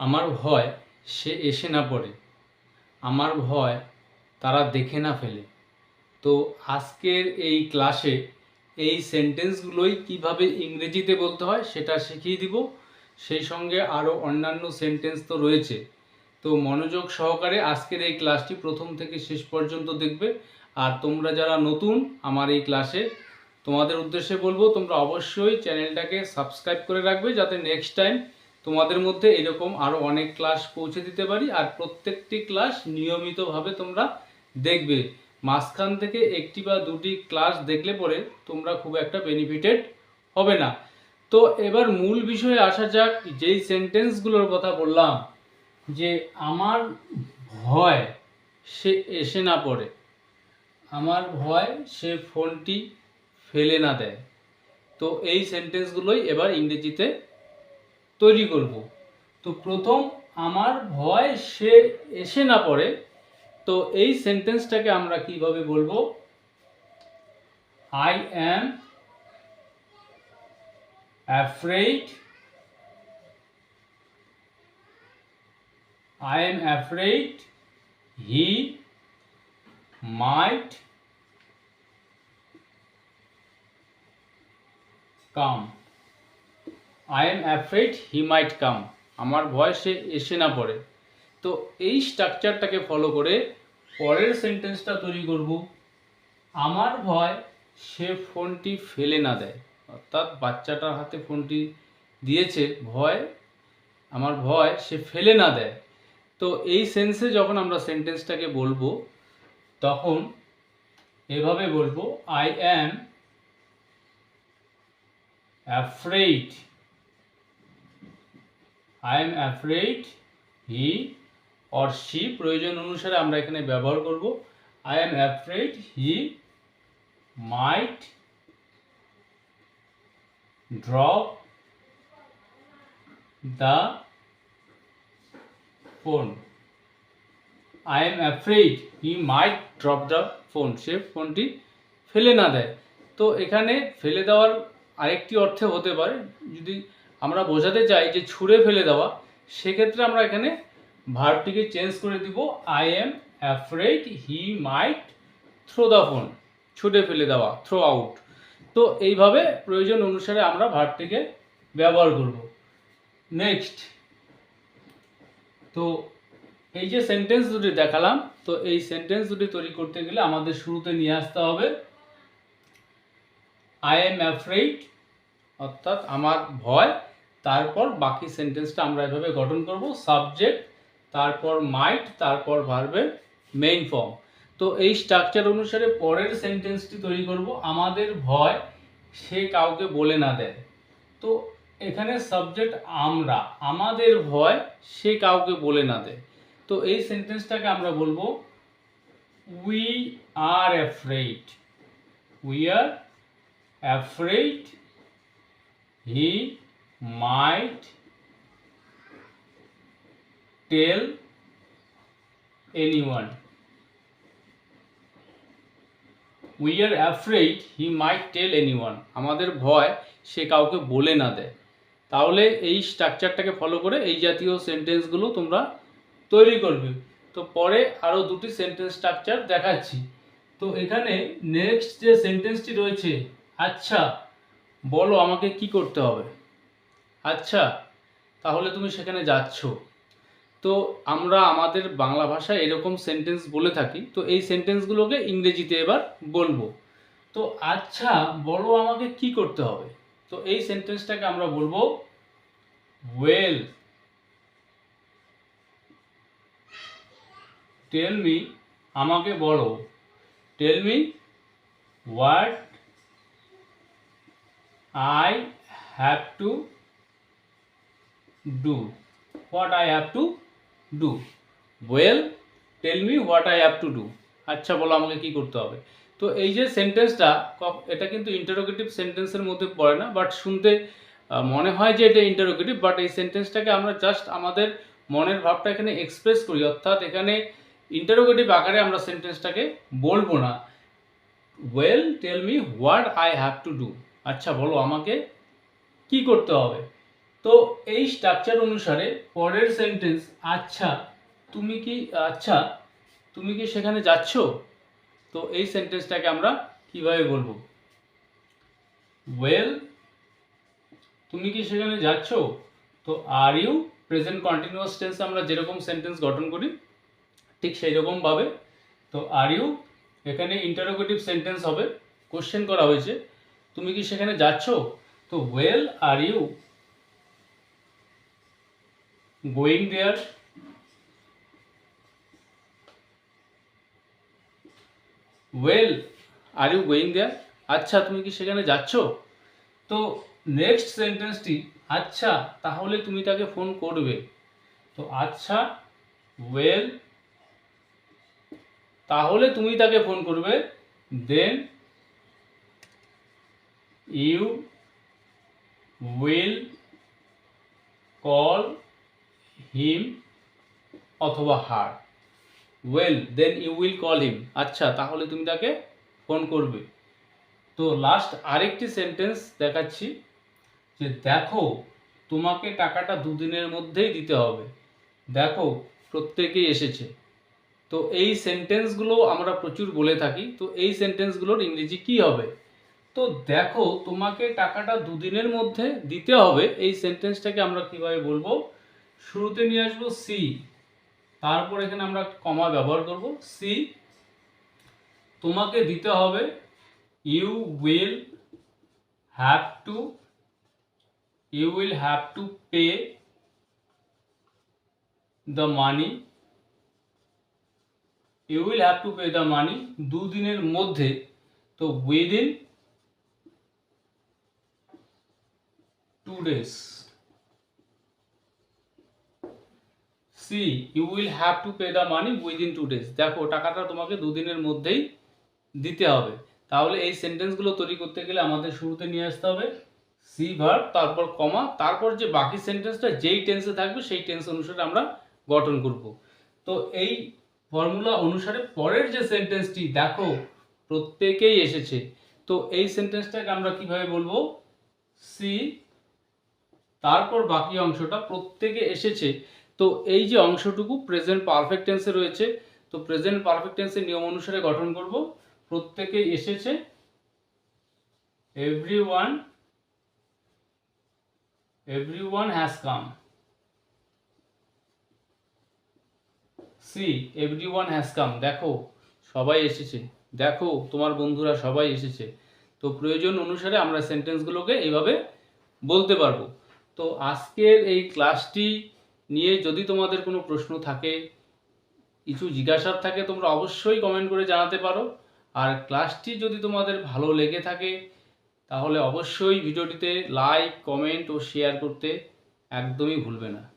আমার ভয় সে এসে না পড়ে। আমার ভয় তারা দেখে না ফেলে। তো আজকের এই ক্লাসে এই সেন্টেন্সগুলোই কীভাবে ইংরেজিতে বলতে হয় সেটা শিখিয়ে দিব। সেই সঙ্গে আরও অন্যান্য সেন্টেন্স তো রয়েছে। তো মনোযোগ সহকারে আজকের এই ক্লাসটি প্রথম থেকে শেষ পর্যন্ত দেখবে। আর তোমরা যারা নতুন আমার এই ক্লাসে, তোমাদের উদ্দেশ্যে বলব তোমরা অবশ্যই চ্যানেলটাকে সাবস্ক্রাইব করে রাখবে যাতে নেক্সট টাইম তোমাদের মধ্যে এরকম আরও অনেক ক্লাস পৌঁছে দিতে পারি আর প্রত্যেকটি ক্লাস নিয়মিতভাবে তোমরা দেখবে। মাঝখান থেকে একটি বা দুটি ক্লাস দেখলে পরে তোমরা খুব একটা বেনিফিটেড হবে না। তো এবার মূল বিষয়ে আসা যাক, যেই সেন্টেন্সগুলোর কথা বললাম, যে আমার ভয় সে এসে না পড়ে। আমার ভয় সে ফোনটি ফেলে না দেয়। তো এই সেন্টেন্সগুলোই এবার ইংরেজিতে তৈরি করব। তো প্রথম আমার ভয় সে এসে না পড়ে। তো এই সেন্টেন্সটাকে আমরা কীভাবে বলব? I am afraid I am afraid he might come. I am afraid he might come আমার ভয় সে এসে না পড়ে। তো এই স্ট্রাকচারটাকে ফলো করে পরের সেন্টেন্সটা তৈরি করব। আমার ভয় সে ফোনটি ফেলে না দেয়। অর্থাৎ বাচ্চাটার হাতে ফোনটি দিয়েছে। ভয়, আমার ভয় সে ফেলে না দেয়। তো এই সেন্সে যখন আমরা সেন্টেন্সটাকে বলব, তখন এভাবে বলব I am afraid I am afraid he or she প্রয়োজন অনুসারে আমরা এখানে ব্যবহার করব। I am afraid he might drop the phone I am afraid he might drop the phone সে ফোনটি ফেলে না দেয়। তো এখানে ফেলে দেওয়ার আরেকটি অর্থে হতে পারে। যদি আমরা বোঝাতে চাই যে ছুঁড়ে ফেলে দেওয়া, সেক্ষেত্রে আমরা এখানে ভার্বটিকে চেঞ্জ করে দিব। I am afraid he might throw the phone ছুটে ফেলে দেওয়া থ্রো আউট তো এইভাবে প্রয়োজন অনুসারে আমরা ভার্বটিকে ব্যবহার করব। নেক্সট তো এই যে সেন্টেন্স দুটি দেখালাম, তো এই সেন্টেন্স দুটি তৈরি করতে গেলে আমাদের শুরুতে নিয়ে আসতে হবে। আই এম অ্যাফ্রেড অর্থাৎ আমার ভয় তারপর বাকি সেন্টেন্সটা আমরা এভাবে গঠন করব সাবজেক্ট তারপর মাইট তারপর ভার্বের মেইন ফর্ম তো এই স্ট্রাকচার অনুসারে পরের সেন্টেন্সটি তৈরি করব, আমাদের ভয় সে কাউকে বলে না দেয়। তো এখানে সাবজেক্ট আমরা, আমাদের ভয় সে কাউকে বলে না দেয়। তো এই সেন্টেন্সটাকে আমরা বলব we are afraid we are afraid he might tell anyone we are afraid he might tell anyone আমাদের ভয় সে কাউকে বলে না দেয়। তাহলে এই স্ট্রাকচারটাকে ফলো করে এই জাতীয় সেন্টেন্সগুলো তোমরা তৈরি করবে। তো পরে আরও দুটি সেন্টেন্স স্ট্রাকচার দেখাচ্ছি। তো এখানে নেক্সট যে সেন্টেন্সটি রয়েছে আচ্ছা বলো আমাকে কি করতে হবে? আচ্ছা তাহলে তুমি সেখানে যাচ্ছ। তো আমরা আমাদের বাংলা ভাষায় এরকম সেন্টেন্স বলে থাকি, তো এই সেন্টেন্সগুলোকে ইংরেজিতে এবার বলব। তো আচ্ছা বলো আমাকে কি করতে হবে? তো এই সেন্টেন্সটাকে আমরা বলব ওয়েল টেল মি আমাকে বলো tell me what I have to do what I have to do well tell me what I have to do আচ্ছা বলো আমাকে কি করতে হবে? তো এই যে সেন্টেন্সটা এটা কিন্তু ইন্টারোগেটিভ সেন্টেন্সের মধ্যে পড়ে না বাট শুনতে মনে হয় যে এটা ইন্টারোগেটিভ বাট এই সেন্টেন্সটাকে আমরা জাস্ট আমাদের মনের ভাবটা এখানে এক্সপ্রেস করি। অর্থাৎ এখানে ইন্টারোগেটিভ আকারে আমরা সেন্টেন্সটাকে বলব না। Well tell me what I have to do আচ্ছা বলো আমাকে কি করতে হবে? তো এই স্ট্রাকচার অনুসারে পরের সেন্টেন্স আচ্ছা তুমি কি আচ্ছা তুমি কি সেখানে যাচ্ছ? তো এই সেন্টেন্সটাকে আমরা কীভাবে বলব? ওয়েল তুমি কি সেখানে যাচ্ছ? তো are you present continuous tense আমরা যেরকম সেন্টেন্স গঠন করি, ঠিক সেই রকমভাবে তো আর ইউ এখানে ইন্টারোগেটিভ সেন্টেন্স হবে। কোশ্চেন করা হয়েছে, তুমি কি সেখানে যাচ্ছ? তো well are you going there well are you going there আচ্ছা তুমি কি সেখানে যাচ্ছ? তো নেক্সট সেন্টেন্সটি আচ্ছা তাহলে তুমি তাকে ফোন করবে। তো আচ্ছা ওয়েল তাহলে তুমি তাকে ফোন করবে। Then you will call him অথবা her well then you will call him আচ্ছা তাহলে তুমি তাকে ফোন করবে। তো লাস্ট আরেকটি সেন্টেন্স দেখাচ্ছি যে দেখো, তোমাকে টাকাটা দুদিনের মধ্যেই দিতে হবে। দেখো, প্রত্যেকেই এসেছে। তো এই সেন্টেন্সগুলো আমরা প্রচুর বলে থাকি। তো এই সেন্টেন্সগুলোর ইংরেজি কি হবে? তো দেখো, তোমাকে টাকাটা দুদিনের মধ্যে দিতে হবে। এই সেন্টেন্সটাকে আমরা কীভাবে বলব? শুরুতে নিয়ে আসব সি তারপর এখানে আমরা কমা ব্যবহার করব। সি তোমাকে দিতে হবে you will have to you will have to pay the money you will have to pay the money দুদিনের মধ্যে। তো within two days see you will have to pay the money within two days দেখো, টাকাটা তোমাকে দুদিনের মধ্যেই দিতে হবে। তাহলে এই সেন্টেন্সগুলো তৈরি করতে গেলে আমাদের শুরুতে নিয়ে আসতে হবে। সি ভার্ব তারপর কমা তারপর যে বাকি সেন্টেন্সটা যেই টেন্সে থাকবে, সেই টেন্স অনুসারে আমরা গঠন করব। তো এই ফর্মুলা অনুসারে পরের যে সেন্টেন্সটি দেখো, প্রত্যেকেই এসেছে। তো এই সেন্টেন্সটাকে আমরা কীভাবে বলব? সি তারপর বাকি অংশটা প্রত্যেকে এসেছে। তো এই যে অংশটুকু প্রেজেন্ট পারফেক্ট টেন্সে রয়েছে, তো প্রেজেন্ট পারফেক্ট টেন্সের নিয়ম অনুসারে গঠন করব। প্রত্যেকে এসেছে। Everyone everyone has come see everyone has come দেখো, সবাই এসেছে। দেখো, তোমার বন্ধুরা সবাই এসেছে। তো প্রয়োজন অনুসারে আমরা সেন্টেন্সগুলোকে এইভাবে বলতে পারব। তো আজকের এই ক্লাসটি নিয়ে যদি তোমাদের কোনো প্রশ্ন থাকে, কিছু জিজ্ঞাসার থাকে, তোমরা অবশ্যই কমেন্ট করে জানাতে পারো। আর ক্লাসটি যদি তোমাদের ভালো লেগে থাকে, তাহলে অবশ্যই ভিডিওটিতে লাইক কমেন্ট ও শেয়ার করতে একদমই ভুলবে না।